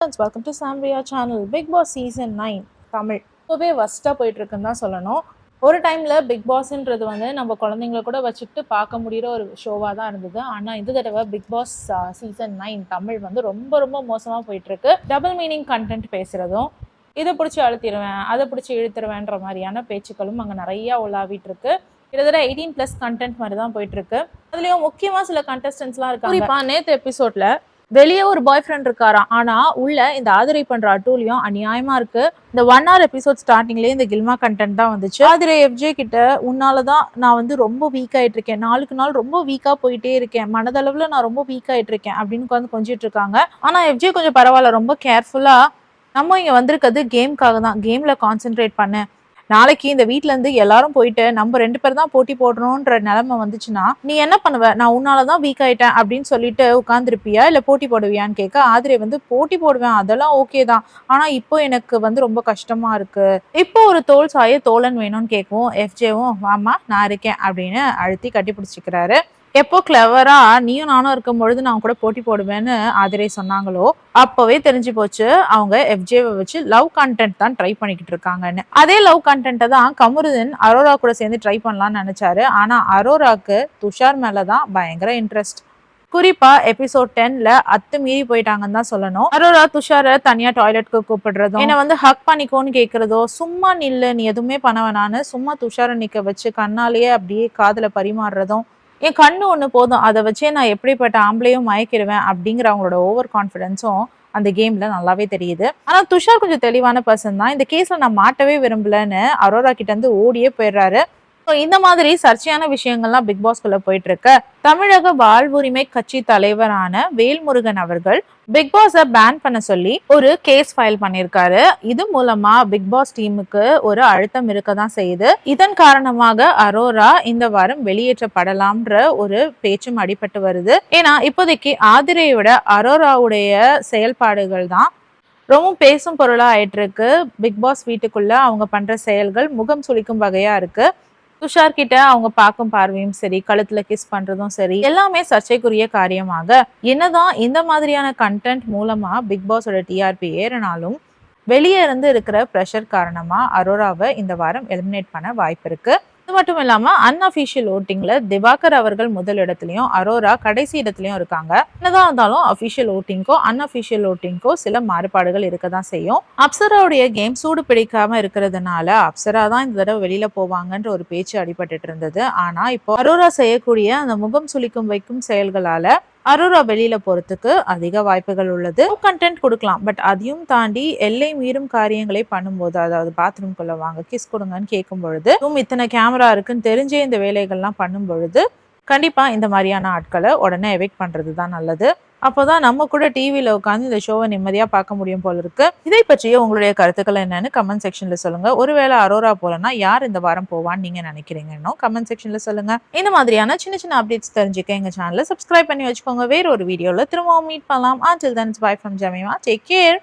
Friends welcome to Zambia channel Bigg Boss season nine Tamil. ரொம்பவே வஸ்ட்டாக போயிட்டுருக்குன்னு தான் சொல்லணும். ஒரு டைமில் பிக் பாஸ்ன்றது வந்து நம்ம குழந்தைங்கள கூட வச்சுக்கிட்டு பார்க்க முடியிற ஒரு ஷோவாக தான் இருந்தது. ஆனால் இந்த தடவை Bigg Boss season nine Tamil வந்து ரொம்ப ரொம்ப மோசமாக போயிட்டுருக்கு. டபுள் மீனிங் கண்டென்ட் பேசுகிறதும் இதை பிடிச்சி அழுத்திடுவேன் அதை பிடிச்சி இழுத்துருவேன்ற மாதிரியான பேச்சுக்களும் அங்கே நிறையா உலாவிட்டு இருக்கு கிட்டத்தட்ட எயிட்டீன் ப்ளஸ் கண்டென்ட் மாதிரி தான் போயிட்டு இருக்கு அதுலேயும் முக்கியமாக சில கண்டஸ்டன்ஸ்லாம் இருக்காங்க. குறிப்பாக நேற்று எபிசோட்ல வெளியே ஒரு பாய் ஃப்ரெண்ட் இருக்காராம். ஆனா உள்ள இந்த ஆதிரை பண்ற அட்டூலியும் அநியாயமா இருக்கு. இந்த ஒன் ஹவர் எபிசோட் ஸ்டார்டிங்லேயே இந்த கில்மா கண்டென்ட் தான் வந்துச்சு. ஆதிரை எஃப்ஜே கிட்ட உன்னால தான் நான் வந்து ரொம்ப வீக் ஆயிட்டு இருக்கேன். நாளுக்கு நாள் ரொம்ப வீக்கா போயிட்டே இருக்கேன். மனதளவுல நான் ரொம்ப வீக் ஆயிட்டு இருக்கேன். அப்படின்னு உட்காந்து கொஞ்சிட்டு இருக்காங்க. ஆனா எஃப்ஜே கொஞ்சம் பரவாயில்ல. ரொம்ப கேர்ஃபுல்லா நம்ம இங்க வந்திருக்கிறது கேம்க்காக தான். கேம்ல கான்சென்ட்ரேட் பண்ணேன் நாளைக்கு இந்த வீட்டுல இருந்து எல்லாரும் போயிட்டு நம்ம ரெண்டு பேர் தான் போட்டி போடணும்ன்ற நிலைமை வந்துச்சுன்னா நீ என்ன பண்ணுவ? நான் உன்னால தான் வீக் ஆயிட்டேன் அப்படின்னு சொல்லிட்டு உட்காந்துருப்பியா இல்ல போட்டி போடுவியான்னு கேட்க ஆதிரை வந்து போட்டி போடுவேன் அதெல்லாம் ஓகே தான். ஆனா இப்போ எனக்கு வந்து ரொம்ப கஷ்டமா இருக்கு. இப்போ ஒரு தோல் சாய தோழன் வேணும்னு கேட்கவும் எஃப்ஜேவும் வாமா நான் இருக்கேன் அப்படின்னு அழுத்தி கட்டி பிடிச்சிக்கிறாரு. எப்போ கிளவரா நீயும் நானும் இருக்கும் பொழுது நான் கூட போட்டி போடுவேன்னு ஆதிரை சொன்னாங்களோ அப்பவே தெரிஞ்சு போச்சு. அவங்க எஃப்ஜேவை வச்சு லவ் கண்டென்ட் தான் ட்ரை பண்ணிக்கிட்டு இருக்காங்கன்னு. அதே லவ் கண்டென்ட்டை தான் கமருதன் அரோரா கூட சேர்ந்து ட்ரை பண்ணலாம்னு நினைச்சாரு. ஆனா அரோராக்கு துஷார் மேலதான் பயங்கர இன்ட்ரெஸ்ட் குறிப்பா எபிசோட் டென்ல அத்து மீறி போயிட்டாங்கன்னு தான் சொல்லணும். அரோரா துஷார தனியா டாய்லெட்க்கு கூப்பிடுறதும் என்ன வந்து ஹக் பண்ணிக்கோன்னு கேக்குறதோ சும்மா நில்லு நீ எதுவுமே பண்ண வேணான்னு சும்மா துஷார நிக்க வச்சு கண்ணாலேயே அப்படியே காதல பரிமாறுறதும் என் கண்ணு ஒன்று போதும். அதை வச்சே நான் எப்படிப்பட்ட ஆம்பளையும் மயக்கிடுவேன் அப்படிங்கிற அவங்களோட ஓவர் கான்ஃபிடென்ஸும் அந்த கேம்ல நல்லாவே தெரியுது. ஆனால் துஷார் கொஞ்சம் தெளிவான பர்சன் தான். இந்த கேஸ்ல நான் மாட்டவே விரும்பலன்னு அரோரா கிட்ட இருந்து ஓடியே போயிடுறாரு. இந்த மாதிரி சர்ச்சையான விஷயங்கள்லாம் பிக் பாஸ்குள்ள போயிட்டு இருக்கு தமிழக வாழ்வுரிமை கட்சி தலைவரான வேல்முருகன் அவர்கள் பிக் பாஸை பேன் பண்ண சொல்லி ஒரு கேஸ் ஃபைல் பண்ணியிருக்காரு. இது மூலமா பிக் பாஸ் டீமுக்கு ஒரு அழுத்தம் இருக்க தான் செய்யுது. இதன் காரணமாக அரோரா இந்த வாரம் வெளியேற்றப்படலாம்ன்ற ஒரு பேச்சும் அடிபட்டு வருது. ஏன்னா இப்போதைக்கு ஆதிரையோட அரோராவுடைய செயல்பாடுகள் தான் ரொம்ப பேசும் பொருளா ஆயிட்டு இருக்கு பிக் பாஸ் வீட்டுக்குள்ள அவங்க பண்ற செயல்கள் முகம் சுளிக்கும் வகையா இருக்கு. துஷார் கிட்ட அவங்க பார்க்கும் பார்வையும் சரி கழுத்துல கிஸ் பண்றதும் சரி எல்லாமே சர்ச்சைக்குரிய காரியமாக. என்னதான் இந்த மாதிரியான கண்டென்ட் மூலமா பிக் பாஸோட டிஆர்பி ஏறினாலும் வெளியே இருந்து இருக்கிற ப்ரெஷர் காரணமா அரோராவை இந்த வாரம் எலிமினேட் பண்ண வாய்ப்பு இருக்கு. அது மட்டும் இல்லாம அன்அஃபிஷியல் ஓட்டிங்ல திவாகர் அவர்கள் முதல் அரோரா கடைசி இடத்துலையும் இருக்காங்க. என்னதான் இருந்தாலும் அஃபிஷியல் ஓட்டிங்கோ அன்அஃபிஷியல் ஓட்டிங்கோ சில மாறுபாடுகள் இருக்க தான் செய்யும். அப்சராவுடைய கேம் சூடு பிடிக்காம இருக்கிறதுனால அப்சரா தான் இந்த தடவை வெளியில போவாங்கன்ற ஒரு பேச்சு அடிபட்டு இருந்தது. ஆனா இப்போ அரோரா செய்யக்கூடிய அந்த முகம் சுளிக்கும் வைக்கும் செயல்களால அரோரா வெளியில போறதுக்கு அதிக வாய்ப்புகள் உள்ளது. கண்டென்ட் கொடுக்கலாம். பட் அதையும் தாண்டி எல்லை மீறும் காரியங்களை பண்ணும்போது அதாவது பாத்ரூம்குள்ள வாங்க கிஸ் கொடுங்கன்னு கேட்கும் பொழுது ரூம் இத்தனை கேமரா இருக்குன்னு தெரிஞ்சே இந்த வேலைகள்லாம் பண்ணும் பொழுது கண்டிப்பா இந்த மாதிரியான ஆட்களை உடனே எவெக்ட் பண்றது தான் நல்லது. அப்போதான் நம்ம கூட டிவியில் உட்காந்து இந்த ஷோவை நிம்மதியாக பார்க்க முடியும் போல இருக்கு. இதை பற்றிய உங்களுடைய கருத்துக்கள் என்னன்னு கமெண்ட் செக்ஷன்ல சொல்லுங்க. ஒருவேளை அரோரா போலனா யார் இந்த வாரம் போவான்னு நீங்க நினைக்கிறீங்கன்னு கமெண்ட் செக்ஷன்ல சொல்லுங்க. இந்த மாதிரியான சின்ன சின்ன அப்டேட்ஸ் தெரிஞ்சுக்க எங்க சேனலை சப்ஸ்கிரைப் பண்ணி வச்சுக்கோங்க. வேற ஒரு வீடியோல திரும்பவும் மீட் பண்ணலாம். Until then bye from Jemima take care